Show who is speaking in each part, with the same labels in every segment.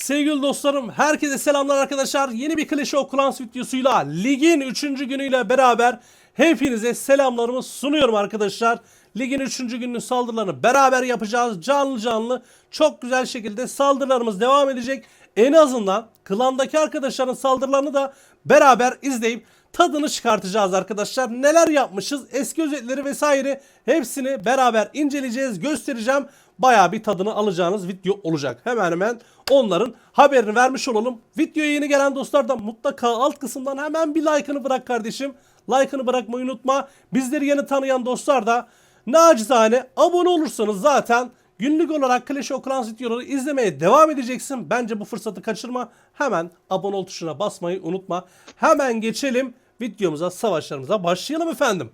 Speaker 1: Sevgili dostlarım, herkese selamlar arkadaşlar. Yeni bir Clash of Clans videosuyla ligin 3. günüyle beraber hepinize selamlarımı sunuyorum arkadaşlar. Ligin 3. gününün saldırılarını beraber yapacağız. Canlı canlı çok güzel şekilde saldırılarımız devam edecek. En azından klandaki arkadaşların saldırılarını da beraber izleyip tadını çıkartacağız arkadaşlar. Neler yapmışız, eski özetleri vesaire hepsini beraber inceleyeceğiz, göstereceğim. Bayağı bir tadını alacağınız video olacak. Hemen hemen onların haberini vermiş olalım. Videoya yeni gelen dostlar da mutlaka alt kısımdan hemen bir like'ını bırak kardeşim. Like'ını bırakmayı unutma. Bizleri yeni tanıyan dostlar da nacizane abone olursanız zaten Günlük olarak Clash of Clans videoları izlemeye devam edeceksin. Bence bu fırsatı kaçırma. Hemen abone ol tuşuna basmayı unutma. Hemen geçelim videomuza, savaşlarımıza başlayalım efendim.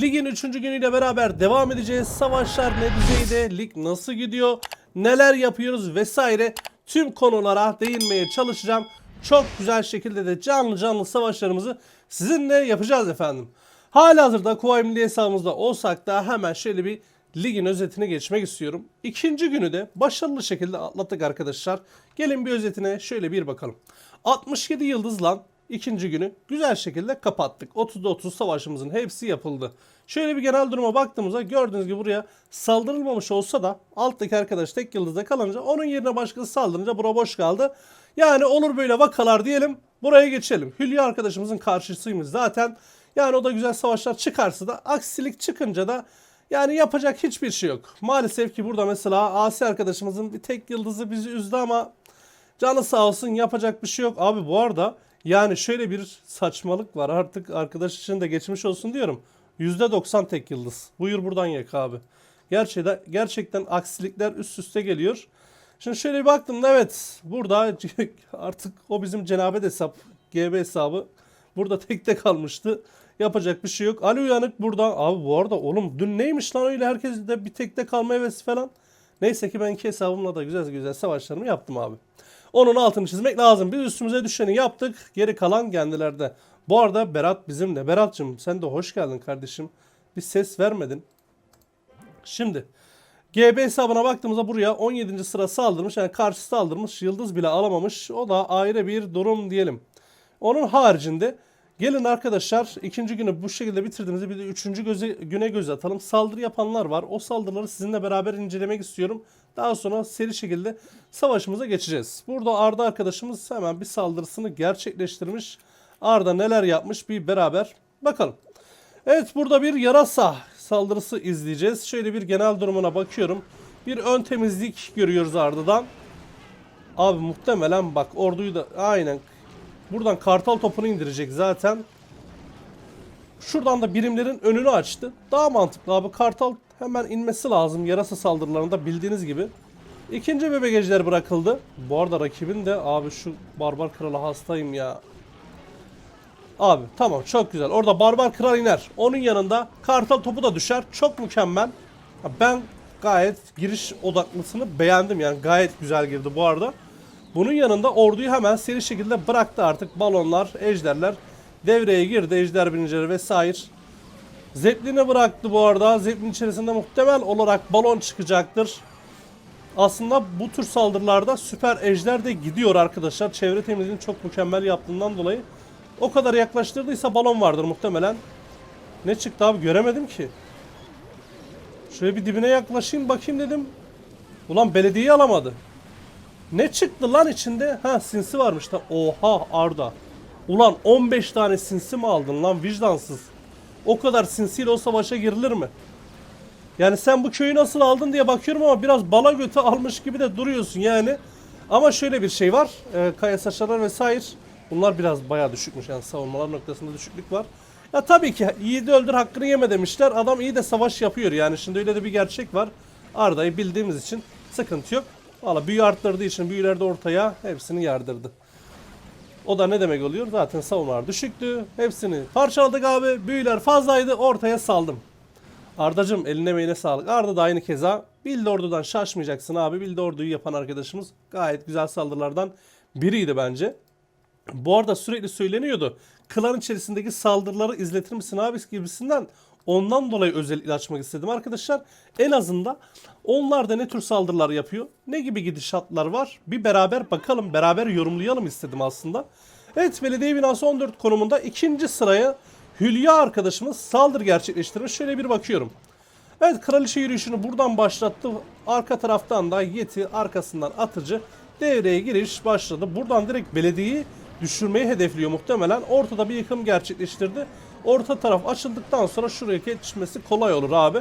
Speaker 1: Ligin 3. günüyle beraber devam edeceğiz. Savaşlar ne düzeyde, lig nasıl gidiyor, neler yapıyoruz vesaire tüm konulara değinmeye çalışacağım. Çok güzel şekilde de canlı canlı savaşlarımızı sizinle yapacağız efendim. Halihazırda Kuvayi Milli hesabımızda olsak da hemen şöyle bir ligin özetine geçmek istiyorum. İkinci günü de başarılı şekilde atlattık arkadaşlar. Gelin bir özetine şöyle bir bakalım. 67 yıldızla ikinci günü güzel şekilde kapattık. 30'da 30 savaşımızın hepsi yapıldı. Şöyle bir genel duruma baktığımızda gördüğünüz gibi buraya saldırılmamış olsa da alttaki arkadaş tek yıldızda kalınca onun yerine başkası saldırınca bura boş kaldı. Yani olur böyle vakalar diyelim buraya geçelim. Hülya arkadaşımızın karşısıymış zaten. Yani o da güzel savaşlar çıkarsa da aksilik çıkınca da yani yapacak hiçbir şey yok. Maalesef ki burada mesela Asi arkadaşımızın bir tek yıldızı bizi üzdü ama canı sağ olsun yapacak bir şey yok. Abi bu arada yani şöyle bir saçmalık var artık arkadaş için de geçmiş olsun diyorum. %90 tek yıldız. Buyur buradan yak abi. Gerçekten, gerçekten aksilikler üst üste geliyor. Şimdi şöyle bir baktım evet burada artık o bizim cenabet hesap GB hesabı burada tekte kalmıştı. Yapacak bir şey yok. Ali Uyanık burada. Abi bu arada oğlum dün neymiş lan öyle herkes de bir tekte kalma hevesi falan. Neyse ki ben iki hesabımla da güzel güzel savaşlarımı yaptım abi. Onun altını çizmek lazım. Biz üstümüze düşeni yaptık. Geri kalan kendilerde. Bu arada Berat bizimle. Berat'cığım sen de hoş geldin kardeşim. Bir ses vermedin. Şimdi GB hesabına baktığımızda buraya 17. sıra saldırmış. Yani karşı saldırmış. Yıldız bile alamamış. O da ayrı bir durum diyelim. Onun haricinde gelin arkadaşlar ikinci günü bu şekilde bitirdiğimizde bir de üçüncü göze, güne göz atalım. Saldırı yapanlar var. O saldırıları sizinle beraber incelemek istiyorum. Daha sonra seri şekilde savaşımıza geçeceğiz. Burada Arda arkadaşımız hemen bir saldırısını gerçekleştirmiş. Arda neler yapmış bir beraber bakalım. Evet burada bir yarasa saldırısı izleyeceğiz. Şöyle bir genel durumuna bakıyorum. Bir ön temizlik görüyoruz Arda'dan. Abi muhtemelen bak orduyu da aynen buradan kartal topunu indirecek zaten. Şuradan da birimlerin önünü açtı. Daha mantıklı abi kartal hemen inmesi lazım yarasa saldırılarında bildiğiniz gibi. İkinci bebek ejder bırakıldı. Bu arada rakibin de abi şu barbar kralı hastayım ya. Abi tamam çok güzel. Orada barbar kral iner. Onun yanında kartal topu da düşer. Çok mükemmel. Ben gayet giriş odaklısını beğendim yani gayet güzel girdi bu arada. Bunun yanında orduyu hemen seri şekilde bıraktı artık balonlar, ejderler devreye girdi. Ejder binicileri vesaire. Zeppelin'i bıraktı bu arada. Zeppelin içerisinde muhtemel olarak balon çıkacaktır. Aslında bu tür saldırılarda süper ejder de gidiyor arkadaşlar. Çevre temizliğini çok mükemmel yaptığından dolayı. O kadar yaklaştırdıysa balon vardır muhtemelen. Ne çıktı abi göremedim ki. Şöyle bir dibine yaklaşayım bakayım dedim. Ulan belediyeyi alamadı. Ne çıktı lan içinde? Ha sinsi varmış da. Oha Arda. Ulan 15 tane sinsi mi aldın lan vicdansız? O kadar sinsiyle o savaşa girilir mi? Yani sen bu köyü nasıl aldın diye bakıyorum ama biraz bala götü almış gibi de duruyorsun yani. Ama şöyle bir şey var. E, kaya saçlar vesaire. Bunlar biraz bayağı düşükmüş yani savunmalar noktasında düşüklük var. Ya tabii ki iyi de öldür hakkını yeme demişler. Adam iyi de savaş yapıyor yani. Şimdi öyle de bir gerçek var. Arda'yı bildiğimiz için sıkıntı yok. Valla büyü arttırdığı için büyüler de ortaya hepsini yardırdı. O da ne demek oluyor? Zaten savunmalar düşüktü. Hepsini parçaladık abi. Büyüler fazlaydı. Ortaya saldım. Ardacım eline meğine sağlık. Arda da aynı keza. Bildi ordudan şaşmayacaksın abi. Bildi orduyu yapan arkadaşımız gayet güzel saldırılardan biriydi bence. Bu arada sürekli söyleniyordu. Klan içerisindeki saldırıları izletir misin abi gibisinden. Ondan dolayı özellikle açmak istedim arkadaşlar. En azından onlar da ne tür saldırılar yapıyor? Ne gibi gidişatlar var? Bir beraber bakalım, beraber yorumlayalım istedim aslında. Evet belediye binası 14 konumunda ikinci sıraya Hülya arkadaşımız saldırı gerçekleştirmiş. Şöyle bir bakıyorum. Evet kraliçe yürüyüşünü buradan başlattı. Arka taraftan da Yeti arkasından atıcı devreye giriş başladı. Buradan direkt belediyeyi düşürmeyi hedefliyor muhtemelen. Ortada bir yıkım gerçekleştirdi. Orta taraf açıldıktan sonra şuraya geçmesi kolay olur abi.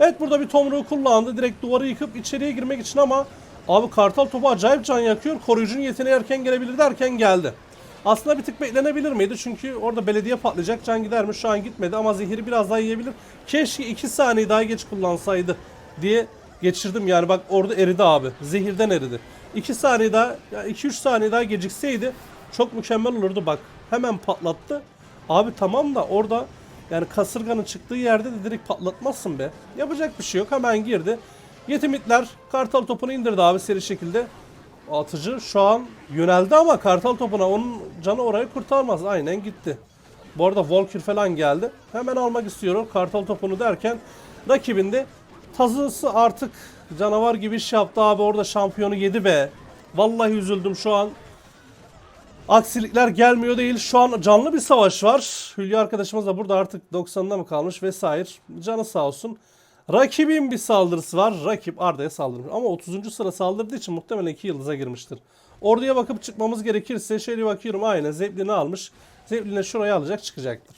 Speaker 1: Evet burada bir tomruğu kullandı. Direkt duvarı yıkıp içeriye girmek için ama abi kartal topu acayip can yakıyor. Koruyucunun yeteneği erken gelebilir derken geldi. Aslında bir tık beklenebilir miydi? Çünkü orada belediye patlayacak. Can gider mi? Şu an gitmedi ama zehiri biraz daha yiyebilir. Keşke 2 saniye daha geç kullansaydı diye geçirdim. Yani bak orada eridi abi. Zehirden eridi. 2 saniye daha, 2-3 saniye daha gecikseydi çok mükemmel olurdu bak. Hemen patlattı. Abi tamam da orada yani kasırganın çıktığı yerde de direkt patlatmazsın be. Yapacak bir şey yok. Hemen girdi. Yetimitler kartal topunu indirdi abi seri şekilde. Atıcı şu an yöneldi ama kartal topuna onun canı orayı kurtarmaz. Aynen gitti. Bu arada Volkür falan geldi. Hemen almak istiyorum kartal topunu derken rakibinde tazısı artık canavar gibi iş yaptı abi orada şampiyonu yedi be. Vallahi üzüldüm şu an. Aksilikler gelmiyor değil. Şu an canlı bir savaş var. Hülya arkadaşımız da burada artık 90'da mı kalmış vesaire. Canı sağ olsun. Rakibin bir saldırısı var. Rakip Arda'ya saldırmış. Ama 30. sıra saldırdığı için muhtemelen 2 yıldıza girmiştir. Orduya bakıp çıkmamız gerekirse şöyle bakıyorum aynen Zeppelin'i almış. Zeppelin'i şuraya alacak çıkacaktır.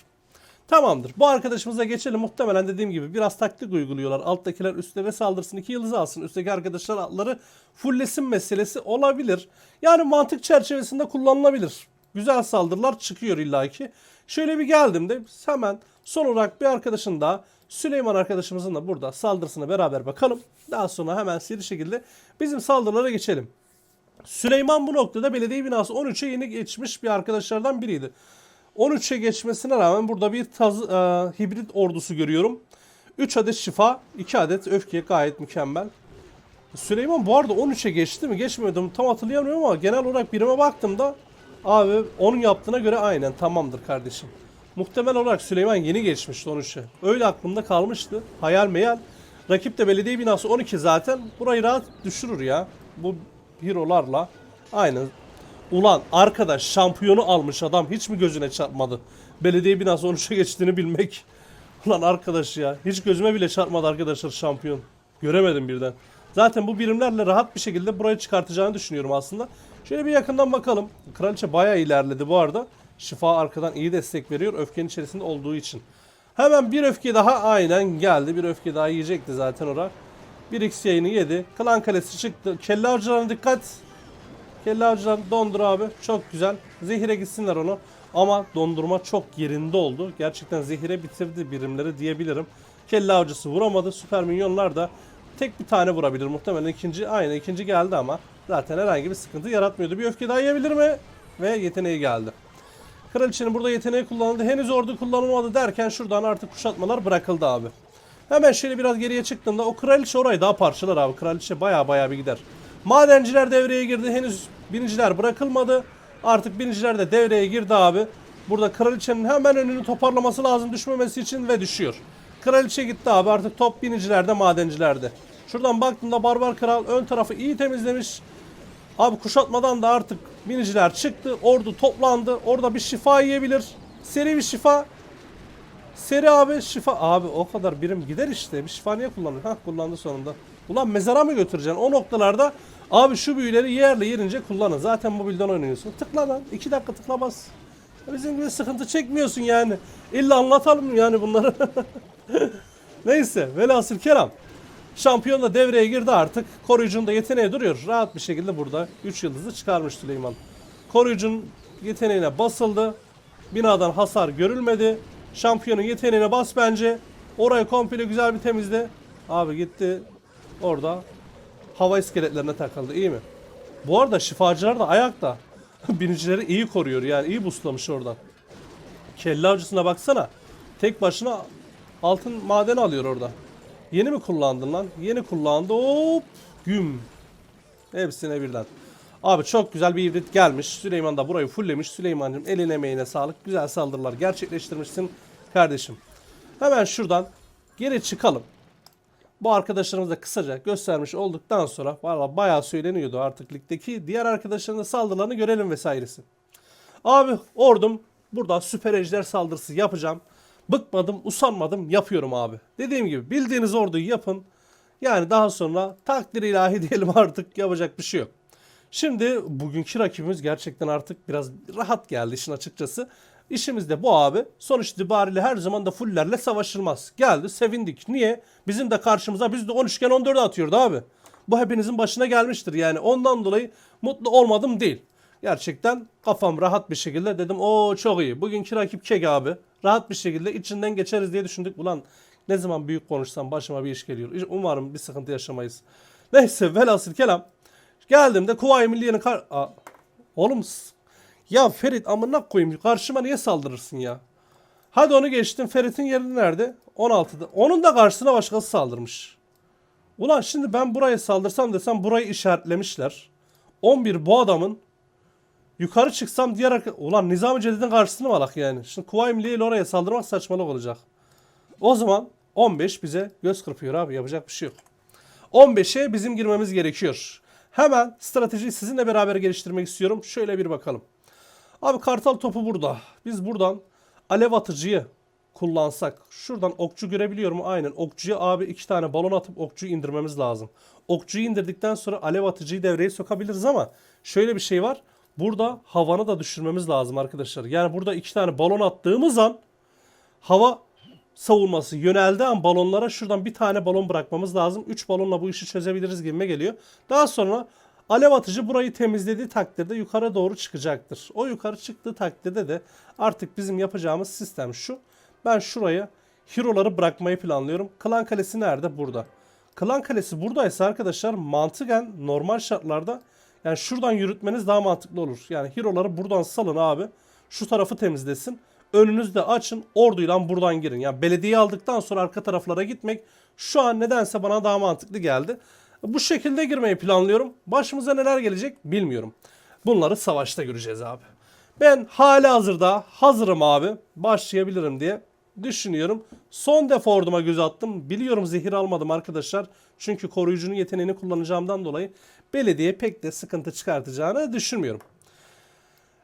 Speaker 1: Tamamdır. Bu arkadaşımıza geçelim. Muhtemelen dediğim gibi biraz taktik uyguluyorlar. Alttakiler üstte ve saldırsın 2 yıldız alsın. Üstteki arkadaşlar atları fulllesin meselesi olabilir. Yani mantık çerçevesinde kullanılabilir. Güzel saldırılar çıkıyor illaki. Şöyle bir geldim de hemen son olarak bir arkadaşın daha Süleyman arkadaşımızın da burada saldırısına beraber bakalım. Daha sonra hemen seri şekilde bizim saldırılara geçelim. Süleyman bu noktada belediye binası 13'e yeni geçmiş bir arkadaşlardan biriydi. 13'e geçmesine rağmen burada bir taz, e, hibrit ordusu görüyorum. 3 adet şifa, 2 adet öfke gayet mükemmel. Süleyman bu arada 13'e geçti mi mi tam hatırlayamıyorum ama genel olarak birime baktığımda abi onun yaptığına göre aynen tamamdır kardeşim. Muhtemel olarak Süleyman yeni geçmişti 13'e. Öyle aklımda kalmıştı. Hayal meyal. Rakip de belediye binası 12 zaten. Burayı rahat düşürür ya. Bu hero'larla. Aynen. Ulan arkadaş şampiyonu almış adam hiç mi gözüne çarpmadı? Belediye binası 13'e geçtiğini bilmek. Ulan arkadaş ya hiç gözüme bile çarpmadı arkadaşlar şampiyon. Göremedim birden. Zaten bu birimlerle rahat bir şekilde burayı çıkartacağını düşünüyorum aslında. Şöyle bir yakından bakalım. Kraliçe bayağı ilerledi bu arada. Şifa arkadan iyi destek veriyor öfkenin içerisinde olduğu için. Hemen bir öfke daha aynen geldi. Bir öfke daha yiyecekti zaten ora. Bir X yayını yedi. Klan kalesi çıktı. Kelle avcılarına dikkat. Kelle avcılarını dondur abi. Çok güzel. Zehire gitsinler onu. Ama dondurma çok yerinde oldu. Gerçekten zehire bitirdi birimleri diyebilirim. Kelle avcısı vuramadı. Süper minyonlar da tek bir tane vurabilir. Muhtemelen ikinci aynı ikinci geldi ama zaten herhangi bir sıkıntı yaratmıyordu. Bir öfke daha yiyebilir mi? Ve yeteneği geldi. Kraliçenin burada yeteneği kullanıldı. Henüz ordu kullanılmadı derken şuradan artık kuşatmalar bırakıldı abi. Hemen şöyle biraz geriye çıktığımda o kraliçe orayı daha parçalar abi. Kraliçe baya baya bir gider. Madenciler devreye girdi. Henüz biniciler bırakılmadı. Artık biniciler de devreye girdi abi. Burada kraliçenin hemen önünü toparlaması lazım düşmemesi için ve düşüyor. Kraliçe gitti abi artık top binicilerde madencilerde. Şuradan baktığımda barbar kral ön tarafı iyi temizlemiş. Abi kuşatmadan da artık biniciler çıktı. Ordu toplandı. Orada bir şifa yiyebilir. Seri bir şifa. Seri abi şifa. Abi o kadar birim gider işte. Bir şifa niye kullanır? Hah kullandı sonunda. Ulan mezara mı götüreceksin? O noktalarda abi şu büyüleri yerle yerince kullanın. Zaten mobilden oynuyorsun. Tıkla lan. 2 dakika tıklamaz. Bizim gibi sıkıntı çekmiyorsun yani. İlla anlatalım yani bunları. Neyse velhasıl kelam. Şampiyon da devreye girdi artık. Koruyucunun da yeteneği duruyor. Rahat bir şekilde burada 3 yıldızı çıkarmış Süleyman. Koruyucunun yeteneğine basıldı. Binadan hasar görülmedi. Şampiyonun yeteneğine bas bence. Orayı komple güzel bir temizle. Abi gitti orada hava iskeletlerine takıldı. İyi mi? Bu arada şifacılar da ayakta. Binicileri iyi koruyor yani iyi buslamış oradan. Kelle avcısına baksana. Tek başına altın maden alıyor orada. Yeni mi kullandın lan? Yeni kullandı. Hop. Güm. Hepsine birden. Abi çok güzel bir hibrit gelmiş. Süleyman da burayı fulllemiş. Süleyman'cığım eline emeğine sağlık. Güzel saldırılar gerçekleştirmişsin kardeşim. Hemen şuradan geri çıkalım. Bu arkadaşlarımız da kısaca göstermiş olduktan sonra valla bayağı söyleniyordu artık ligdeki diğer arkadaşların da saldırılarını görelim vesairesi. Abi ordum burada süper ejder saldırısı yapacağım. Bıkmadım, usanmadım, yapıyorum abi. Dediğim gibi bildiğiniz orduyu yapın. Yani daha sonra takdir ilahi diyelim artık yapacak bir şey yok. Şimdi bugünkü rakibimiz gerçekten artık biraz rahat geldi işin açıkçası. İşimiz de bu abi. Sonuç itibariyle her zaman da fullerle savaşılmaz. Geldi sevindik. Niye? Bizim de karşımıza biz de 13 iken 14'e atıyordu abi. Bu hepinizin başına gelmiştir yani. Ondan dolayı mutlu olmadım değil. Gerçekten kafam rahat bir şekilde dedim o çok iyi. Bugünkü rakip kek abi. Rahat bir şekilde içinden geçeriz diye düşündük. Ulan ne zaman büyük konuşsam başıma bir iş geliyor. Umarım bir sıkıntı yaşamayız. Neyse velhasıl kelam. Geldiğimde Kuvayi Milliye'nin kar... Aa, oğlum ya Ferit amına koyayım karşıma niye saldırırsın ya? Hadi onu geçtim. Ferit'in yeri nerede? 16'da. Onun da karşısına başkası saldırmış. Ulan şimdi ben buraya saldırsam desem burayı işaretlemişler. 11 bu adamın yukarı çıksam diğer. Ulan Nizami Cedid'in karşısını mı alak yani? Şimdi Kuvayi Milliye oraya saldırmak saçmalık olacak. O zaman 15 bize göz kırpıyor abi. Yapacak bir şey yok. 15'e bizim girmemiz gerekiyor. Hemen stratejiyi sizinle beraber geliştirmek istiyorum. Şöyle bir bakalım. Abi kartal topu burada. Biz buradan alev atıcıyı kullansak. Şuradan okçu görebiliyor mu? Aynen. Okçuya abi iki tane balon atıp okçuyu indirmemiz lazım. Okçuyu indirdikten sonra alev atıcıyı devreye sokabiliriz ama şöyle bir şey var. Burada havanı da düşürmemiz lazım arkadaşlar. Yani burada iki tane balon attığımız an hava savunması yöneldi an balonlara şuradan bir tane balon bırakmamız lazım. 3 balonla bu işi çözebiliriz gibime geliyor. Daha sonra alev atıcı burayı temizlediği takdirde yukarı doğru çıkacaktır. O yukarı çıktığı takdirde de artık bizim yapacağımız sistem şu. Ben şuraya hero'ları bırakmayı planlıyorum. Klan Kalesi nerede? Burada. Klan Kalesi buradaysa arkadaşlar mantıken normal şartlarda yani şuradan yürütmeniz daha mantıklı olur. Yani hero'ları buradan salın abi. Şu tarafı temizlesin. Önünüzde açın. Orduyla buradan girin. Yani belediyeyi aldıktan sonra arka taraflara gitmek şu an nedense bana daha mantıklı geldi. Bu şekilde girmeyi planlıyorum. Başımıza neler gelecek bilmiyorum. Bunları savaşta göreceğiz abi. Ben hali hazırda hazırım abi. Başlayabilirim diye düşünüyorum. Son defa orduma göz attım. Biliyorum zehir almadım arkadaşlar. Çünkü koruyucunun yeteneğini kullanacağımdan dolayı belediye pek de sıkıntı çıkartacağını düşünmüyorum.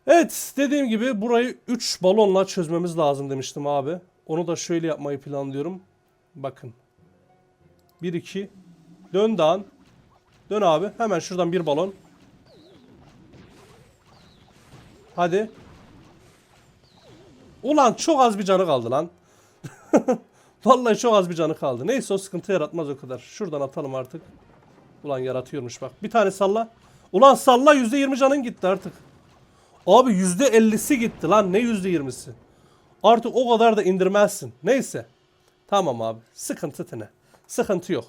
Speaker 1: Evet dediğim gibi burayı 3 balonla çözmemiz lazım demiştim abi. Onu da şöyle yapmayı planlıyorum. Bakın. 1 2 Dön dağın. Dön abi. Hemen şuradan bir balon. Hadi. Ulan çok az bir canı kaldı lan. Vallahi çok az bir canı kaldı. Neyse o sıkıntı yaratmaz o kadar. Şuradan atalım artık. Ulan yaratıyormuş bak. Bir tane salla. Ulan salla %20 canın gitti artık. Abi %50'si gitti lan. Ne %20'si? Artık o kadar da indirmezsin. Neyse. Tamam abi. Sıkıntı ne? Sıkıntı yok.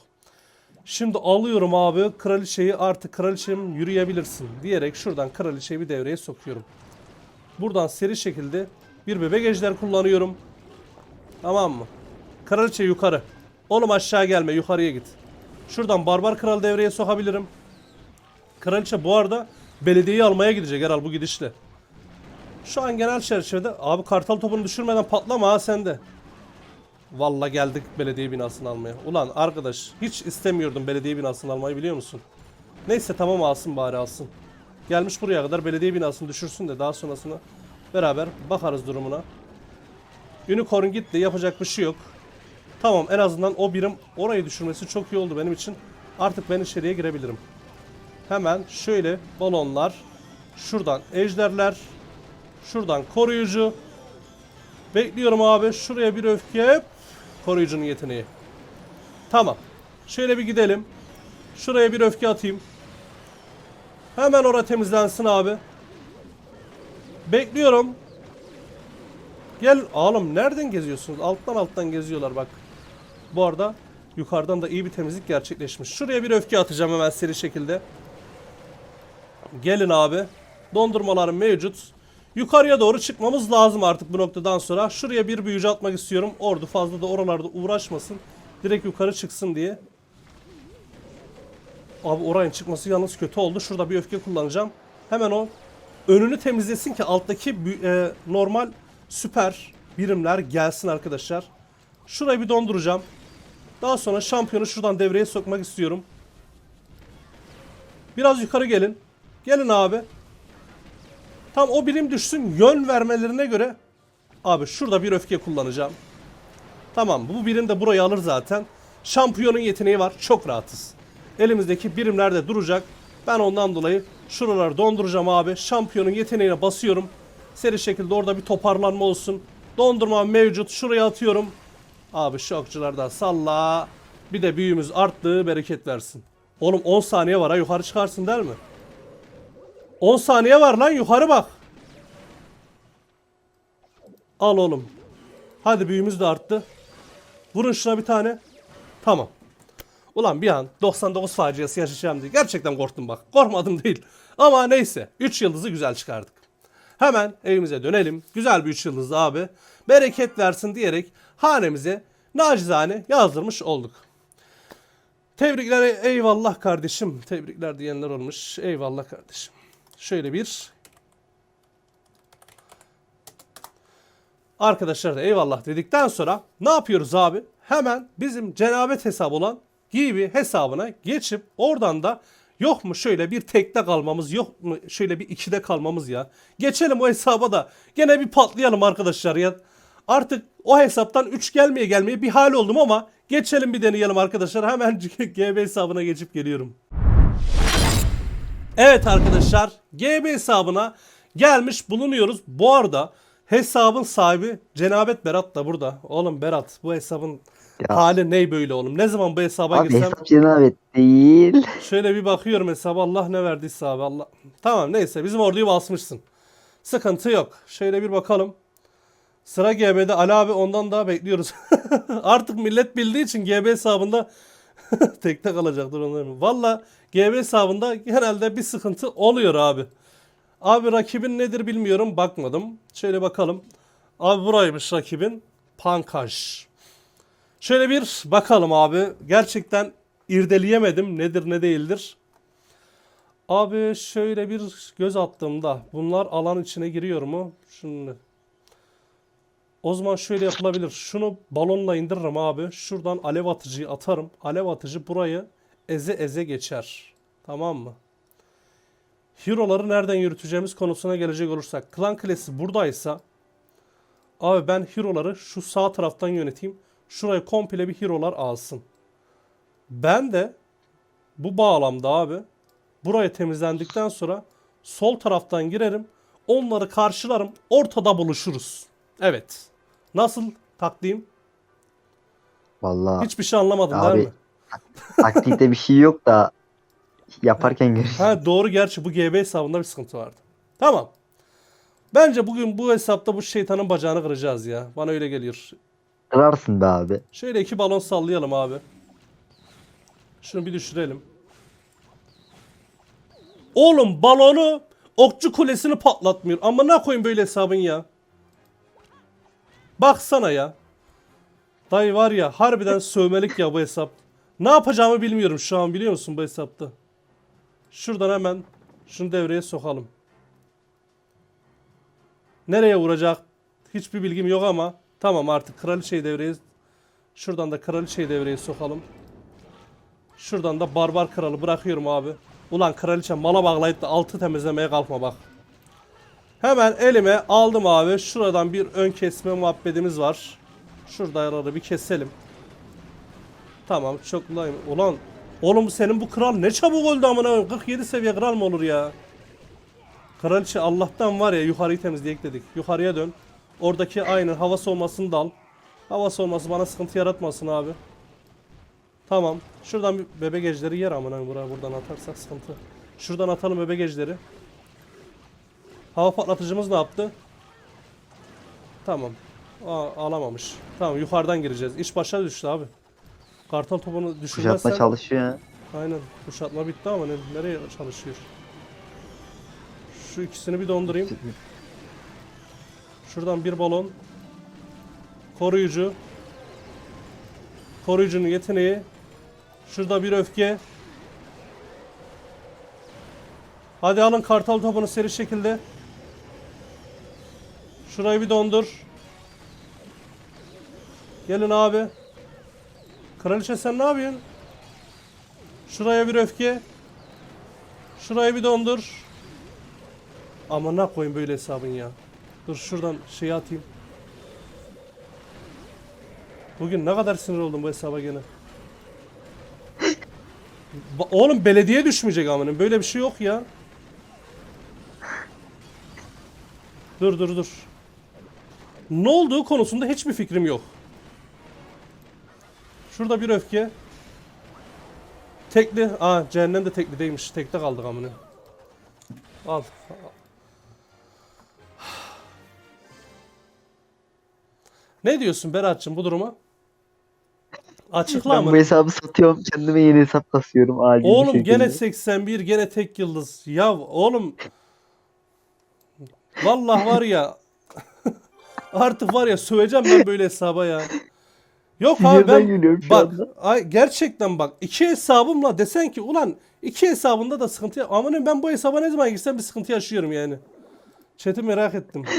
Speaker 1: Şimdi alıyorum abi kraliçeyi artık kraliçem yürüyebilirsin diyerek şuradan kraliçeyi bir devreye sokuyorum. Buradan seri şekilde bir bebek ejder kullanıyorum. Tamam mı? Kraliçe yukarı. Oğlum aşağı gelme yukarıya git. Şuradan barbar kral devreye sokabilirim. Kraliçe bu arada belediyeyi almaya gidecek herhal bu gidişle. Şu an genel çerçevede abi kartal topunu düşürmeden patlama ha sende. Valla geldik belediye binasını almaya. Ulan arkadaş hiç istemiyordum belediye binasını almayı biliyor musun? Neyse tamam alsın bari alsın. Gelmiş buraya kadar belediye binasını düşürsün de daha sonrasını beraber bakarız durumuna. Unicorn gitti yapacak bir şey yok. Tamam en azından o birim orayı düşürmesi çok iyi oldu benim için. Artık ben içeriye girebilirim. Hemen şöyle balonlar. Şuradan ejderler. Şuradan koruyucu. Bekliyorum abi. Şuraya bir öfke. Koruyucunun yeteneği. Tamam. Şöyle bir gidelim. Şuraya bir öfke atayım. Hemen orada temizlensin abi. Bekliyorum. Gel oğlum nereden geziyorsunuz? Alttan alttan geziyorlar bak. Bu arada yukarıdan da iyi bir temizlik gerçekleşmiş. Şuraya bir öfke atacağım hemen seri şekilde. Gelin abi. Dondurmalarım mevcut. Yukarıya doğru çıkmamız lazım artık bu noktadan sonra. Şuraya bir büyücü atmak istiyorum. Ordu fazla da oralarda uğraşmasın. Direkt yukarı çıksın diye. Abi orayın çıkması yalnız kötü oldu. Şurada bir öfke kullanacağım. Hemen o önünü temizlesin ki alttaki e, normal süper birimler gelsin arkadaşlar. Şurayı bir donduracağım. Daha sonra şampiyonu şuradan devreye sokmak istiyorum. Biraz yukarı gelin. Gelin abi. Tam o birim düşsün yön vermelerine göre abi şurada bir öfke kullanacağım. Tamam bu birim de burayı alır zaten. Şampiyonun yeteneği var. Çok rahatız. Elimizdeki birimler de duracak. Ben ondan dolayı şuraları donduracağım abi. Şampiyonun yeteneğine basıyorum. Seri şekilde orada bir toparlanma olsun. Dondurma mevcut. Şuraya atıyorum. Abi şu okçulardan salla. Bir de büyüğümüz arttı. Bereket versin. Oğlum 10 saniye var ha. Yukarı çıkarsın der mi? 10 saniye var lan. Yukarı bak. Al oğlum. Hadi büyüğümüz de arttı. Vurun şuna bir tane. Tamam. Ulan bir an 99 faciası yaşayacağım diye gerçekten korktum bak. Korkmadım değil. Ama neyse 3 yıldızı güzel çıkardık. Hemen evimize dönelim. Güzel bir 3 yıldızlı abi. Bereket versin diyerek hanemize nacizane yazdırmış olduk. Tebrikler eyvallah kardeşim. Tebrikler diyenler olmuş. Eyvallah kardeşim. Şöyle bir Arkadaşlar da eyvallah dedikten sonra ne yapıyoruz abi? Hemen bizim cenabet hesabı olan gibi hesabına geçip oradan da yok mu şöyle bir tekte kalmamız yok mu şöyle bir ikide kalmamız ya. Geçelim o hesaba da gene bir patlayalım arkadaşlar ya. Artık o hesaptan 3 gelmeye gelmeye bir hal oldum ama geçelim bir deneyelim arkadaşlar. Hemen GB hesabına geçip geliyorum. Evet arkadaşlar GB hesabına gelmiş bulunuyoruz. Bu arada hesabın sahibi Cenabet Berat da burada. Oğlum Berat bu hesabın
Speaker 2: Ya.
Speaker 1: hali ne böyle oğlum? Ne zaman bu hesaba
Speaker 2: Abi
Speaker 1: girsem
Speaker 2: hesap cenabet değil.
Speaker 1: şöyle bir bakıyorum hesaba Allah ne verdiyse abi Allah. Tamam neyse bizim orduyu basmışsın. Sıkıntı yok. Şöyle bir bakalım. Sıra GB'de Ali abi ondan daha bekliyoruz. Artık millet bildiği için GB hesabında tekte kalacaktır onların. Valla GB hesabında genelde bir sıkıntı oluyor abi. Abi rakibin nedir bilmiyorum bakmadım. Şöyle bakalım. Abi buraymış rakibin. Pankaj. Şöyle bir bakalım abi. Gerçekten irdeleyemedim nedir ne değildir. Abi şöyle bir göz attığımda bunlar alan içine giriyor mu? Şimdi. O zaman şöyle yapılabilir. Şunu balonla indiririm abi. Şuradan alev atıcıyı atarım. Alev atıcı burayı eze eze geçer. Tamam mı? Hero'ları nereden yürüteceğimiz konusuna gelecek olursak. Klan Kulesi buradaysa abi ben Hero'ları şu sağ taraftan yöneteyim. Şuraya komple bir Hero'lar alsın. Ben de bu bağlamda abi burayı temizlendikten sonra sol taraftan girerim. Onları karşılarım. Ortada buluşuruz. Evet. Nasıl taktiğim?
Speaker 2: Vallahi
Speaker 1: Hiçbir şey anlamadın
Speaker 2: Abi,
Speaker 1: değil mi?
Speaker 2: Taktikte bir şey yok da yaparken görürsün.
Speaker 1: Ha doğru gerçi bu GB hesabında bir sıkıntı vardı. Tamam. Bence bugün bu hesapta bu şeytanın bacağını kıracağız ya. Bana öyle geliyor.
Speaker 2: Kırarsın be abi.
Speaker 1: Şöyle iki balon sallayalım abi. Şunu bir düşürelim. Oğlum balonu okçu kulesini patlatmıyor. Ama ne koyayım böyle hesabın ya. Baksana ya. Dayı var ya harbiden sövmelik ya bu hesap. Ne yapacağımı bilmiyorum şu an biliyor musun bu hesapta. Şuradan hemen şunu devreye sokalım. Nereye vuracak? Hiçbir bilgim yok ama tamam artık kraliçeyi devreye Şuradan da kraliçeyi devreye sokalım. Şuradan da barbar kralı bırakıyorum abi. Ulan kraliçe mala bağlayıp da altı temizlemeye kalkma bak. Hemen elime aldım abi. Şuradan bir ön kesme muhabbetimiz var. Şurada araları bir keselim. Tamam çok layım. Ulan oğlum senin bu kral ne çabuk öldü amına koyayım. 47 seviye kral mı olur ya? Kraliçe Allah'tan var ya yukarıyı temizleyek dedik. Yukarıya dön. Oradaki aynen hava soğumasını da al. Hava soğuması bana sıkıntı yaratmasın abi. Tamam. Şuradan bir bebek ejderi yer amına buraya buradan atarsak sıkıntı. Şuradan atalım bebek ejderi. Hava patlatıcımız ne yaptı? Tamam. Aa, alamamış. Tamam yukarıdan gireceğiz. İş başa düştü abi. Kartal topunu
Speaker 2: Kuşatma
Speaker 1: düşürmezsen...
Speaker 2: çalışıyor. ha.
Speaker 1: Aynen. Kuşatma bitti ama ne, nereye çalışıyor? Şu ikisini bir dondurayım. Şuradan bir balon. Koruyucu. Koruyucunun yeteneği. Şurada bir öfke. Hadi alın kartal topunu seri şekilde. Şurayı bir dondur. Gelin abi. Kraliçe sen ne yapıyorsun? Şuraya bir öfke. Şurayı bir dondur. Amına koyayım böyle hesabın ya. Dur şuradan şeyi atayım. Bugün ne kadar sinir oldum bu hesaba gene. Ba- Oğlum belediye düşmeyecek amının. Böyle bir şey yok ya. Dur dur dur. Ne olduğu konusunda hiçbir fikrim yok. Şurada bir öfke. Tekli. Aa cehennem de tekli değilmiş. Tekte kaldık amına. Al. Ne diyorsun Berat'cığım bu duruma? Açıkla
Speaker 2: Ben
Speaker 1: mı?
Speaker 2: bu hesabı satıyorum. Kendime yeni hesap kasıyorum acil
Speaker 1: Oğlum gene 81 gene tek yıldız. Ya oğlum Vallahi var ya artık var ya söveceğim ben böyle hesaba ya. Yok abi
Speaker 2: Sinirden
Speaker 1: ben
Speaker 2: gülüyorum şu
Speaker 1: bak
Speaker 2: anda.
Speaker 1: ay, gerçekten bak iki hesabımla desen ki ulan iki hesabında da sıkıntı amanın ben bu hesaba ne zaman girsem bir sıkıntı yaşıyorum yani. Chat'i merak ettim.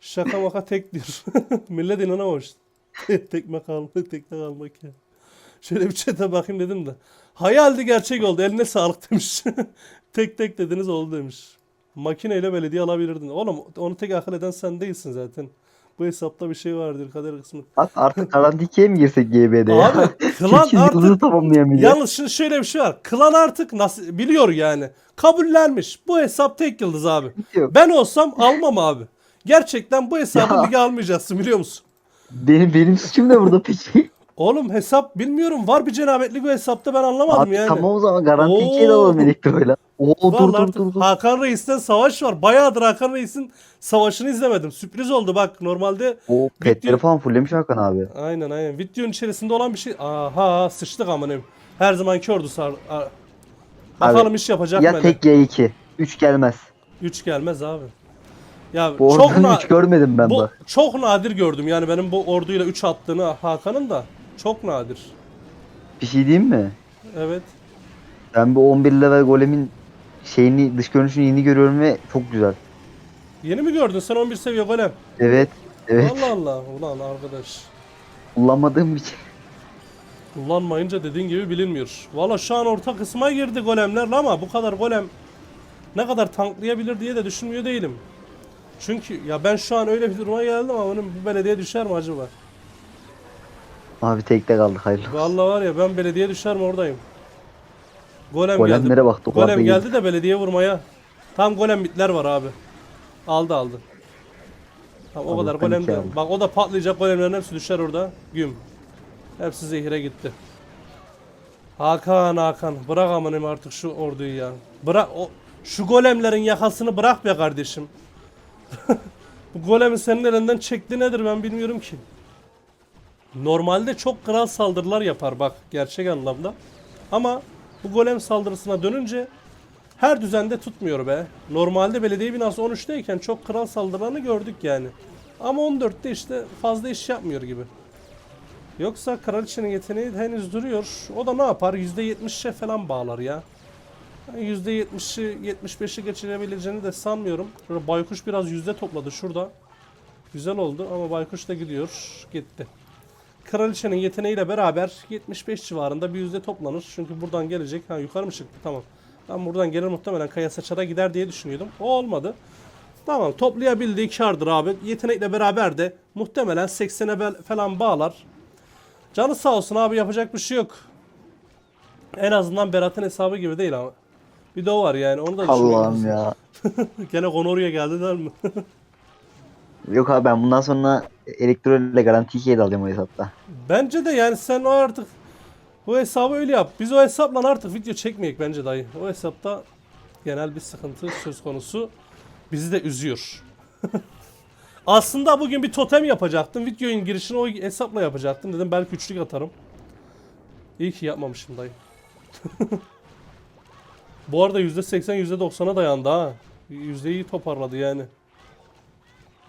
Speaker 1: Şaka maka tek diyor. Millet inanamamış. Tekme kalmak, tekte kalmak ya. Şöyle bir chat'e bakayım dedim de. Hayaldi gerçek oldu. Eline sağlık demiş. tek tek dediniz oldu demiş. Makineyle belediye alabilirdin. Oğlum onu tek akıl eden sen değilsin zaten. Bu hesapta bir şey vardır kader kısmı.
Speaker 2: Artık Karantika'ya mı girsek GB'de ya?
Speaker 1: Abi klan
Speaker 2: 8 yıldızı
Speaker 1: artık yalnız şimdi şöyle bir şey var. Klan artık nasıl biliyor yani. Kabullenmiş. Bu hesap tek yıldız abi.
Speaker 2: Yok.
Speaker 1: Ben olsam almam abi. Gerçekten bu hesabı lige almayacaksın biliyor musun?
Speaker 2: Benim benim suçum ne burada peki?
Speaker 1: Oğlum hesap bilmiyorum var bir cenabetlik bu hesapta ben anlamadım
Speaker 2: Abi
Speaker 1: yani.
Speaker 2: tamam o zaman Garantika'ya da
Speaker 1: Oo.
Speaker 2: alalım elektroyla. Oo dur dur dur dur.
Speaker 1: Hakan Reis'ten savaş var. Bayağıdır Hakan Reis'in savaşını izlemedim. Sürpriz oldu bak normalde.
Speaker 2: O petleri falan fulllemiş Hakan abi.
Speaker 1: Aynen aynen. Videonun içerisinde olan bir şey. Aha sıçtık amınım. Her zamanki ordu sar. a- Bakalım iş yapacak
Speaker 2: Ya
Speaker 1: mı?
Speaker 2: tek ya iki. Üç gelmez.
Speaker 1: 3 gelmez abi. Ya
Speaker 2: Bu
Speaker 1: çok
Speaker 2: üç görmedim ben
Speaker 1: bu
Speaker 2: bak.
Speaker 1: çok nadir gördüm. Yani benim bu orduyla 3 attığını Hakan'ın da çok nadir.
Speaker 2: Bir şey diyeyim mi?
Speaker 1: Evet.
Speaker 2: Ben bu 11 level golemin şeyini dış görünüşünü yeni görüyorum ve çok güzel.
Speaker 1: Yeni mi gördün sen 11 seviye golem?
Speaker 2: Evet. Evet.
Speaker 1: Allah Allah. Ulan arkadaş.
Speaker 2: Kullanmadığım bir şey.
Speaker 1: Kullanmayınca dediğin gibi bilinmiyor. Valla şu an orta kısma girdi golemler ama bu kadar golem ne kadar tanklayabilir diye de düşünmüyor değilim. Çünkü ya ben şu an öyle bir duruma geldim ama onun bu belediye düşer mi acaba?
Speaker 2: Abi tekte kaldık hayırlı.
Speaker 1: Vallahi var ya ben belediye düşer mi oradayım. Golem geldi.
Speaker 2: Golemlere bak. duvarda
Speaker 1: Golem
Speaker 2: geldi.
Speaker 1: geldi de belediye vurmaya. Tam golem bitler var abi. Aldı aldı. Tam o kadar golem de.
Speaker 2: aldı.
Speaker 1: Bak o da patlayacak golemlerin hepsi düşer orada. Güm. Hepsi zehire gitti. Hakan Hakan bırak amınım artık şu orduyu ya. Bırak o şu golemlerin yakasını bırak be kardeşim. Bu golemi senin elinden çekti nedir ben bilmiyorum ki. Normalde çok kral saldırılar yapar bak gerçek anlamda. Ama bu golem saldırısına dönünce her düzende tutmuyor be. Normalde belediye binası 13'teyken çok kral saldırılarını gördük yani. Ama 14'te işte fazla iş yapmıyor gibi. Yoksa kraliçenin yeteneği henüz duruyor. O da ne yapar? %70'e falan bağlar ya. Yani %70'i 75'i geçirebileceğini de sanmıyorum. Baykuş biraz yüzde topladı şurada. Güzel oldu ama baykuş da gidiyor. Gitti. Kraliçenin yeteneğiyle beraber 75 civarında bir yüzde toplanır. Çünkü buradan gelecek. Ha yukarı mı çıktı? Tamam. Ben buradan gelir muhtemelen Kaya Saçar'a gider diye düşünüyordum. O olmadı. Tamam toplayabildiği kardır abi. Yetenekle beraber de muhtemelen 80'e bel- falan bağlar. Canı sağ olsun abi yapacak bir şey yok. En azından Berat'ın hesabı gibi değil ama. Bir de o var yani onu da
Speaker 2: Allah'ım ya.
Speaker 1: Gene konu oraya geldi der mi?
Speaker 2: Yok abi ben bundan sonra elektroyla Garantika'ya da alayım o hesapta.
Speaker 1: Bence de yani sen o artık bu hesabı öyle yap. Biz o hesapla artık video çekmeyek bence dayı. O hesapta genel bir sıkıntı söz konusu. Bizi de üzüyor. Aslında bugün bir totem yapacaktım. Videonun girişini o hesapla yapacaktım. Dedim belki üçlük atarım. İyi ki yapmamışım dayı. Bu arada %80 %90'a dayandı ha. Yüzdeyi toparladı yani.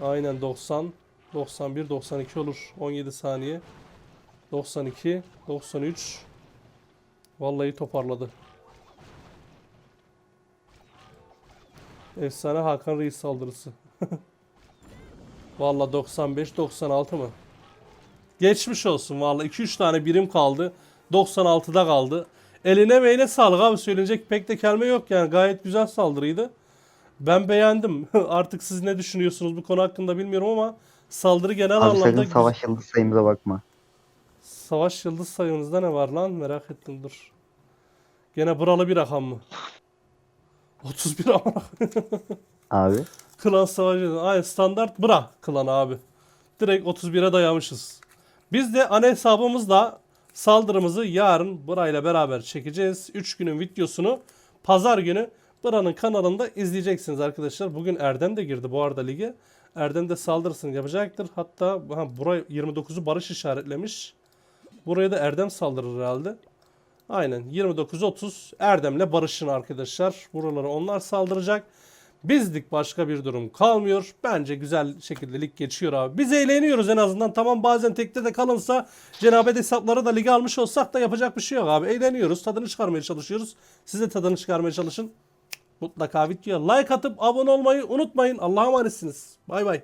Speaker 1: Aynen 90, 91, 92 olur. 17 saniye. 92, 93. Vallahi toparladı. Efsane Hakan Reis saldırısı. Valla 95 96 mı? Geçmiş olsun valla 2-3 tane birim kaldı. 96'da kaldı. Eline meyle sağlık abi söylenecek pek de kelime yok yani gayet güzel saldırıydı. Ben beğendim. Artık siz ne düşünüyorsunuz bu konu hakkında bilmiyorum ama saldırı genel
Speaker 2: Abi
Speaker 1: anlamda güzel.
Speaker 2: savaş yıldız sayımıza bakma.
Speaker 1: Savaş yıldız sayınızda ne var lan merak ettim dur. Gene buralı bir rakam mı? 31 ama.
Speaker 2: Abi.
Speaker 1: Klan savaşı. Ay standart bra klan abi. Direkt 31'e dayamışız. Biz de ana hesabımızla saldırımızı yarın burayla beraber çekeceğiz. 3 günün videosunu pazar günü Bra'nın kanalında izleyeceksiniz arkadaşlar. Bugün Erdem de girdi bu arada lige. Erdem de saldırısını yapacaktır. Hatta ha, buraya 29'u Barış işaretlemiş. Buraya da Erdem saldırır herhalde. Aynen 29-30 Erdem'le barışın arkadaşlar. Buraları onlar saldıracak. Bizlik başka bir durum kalmıyor. Bence güzel şekilde lig geçiyor abi. Biz eğleniyoruz en azından. Tamam bazen tekte de kalınsa cenabet hesapları da lige almış olsak da yapacak bir şey yok abi. Eğleniyoruz. Tadını çıkarmaya çalışıyoruz. Siz de tadını çıkarmaya çalışın. Mutlaka videoya like atıp abone olmayı unutmayın. Allah'a emanetsiniz. Bay bay.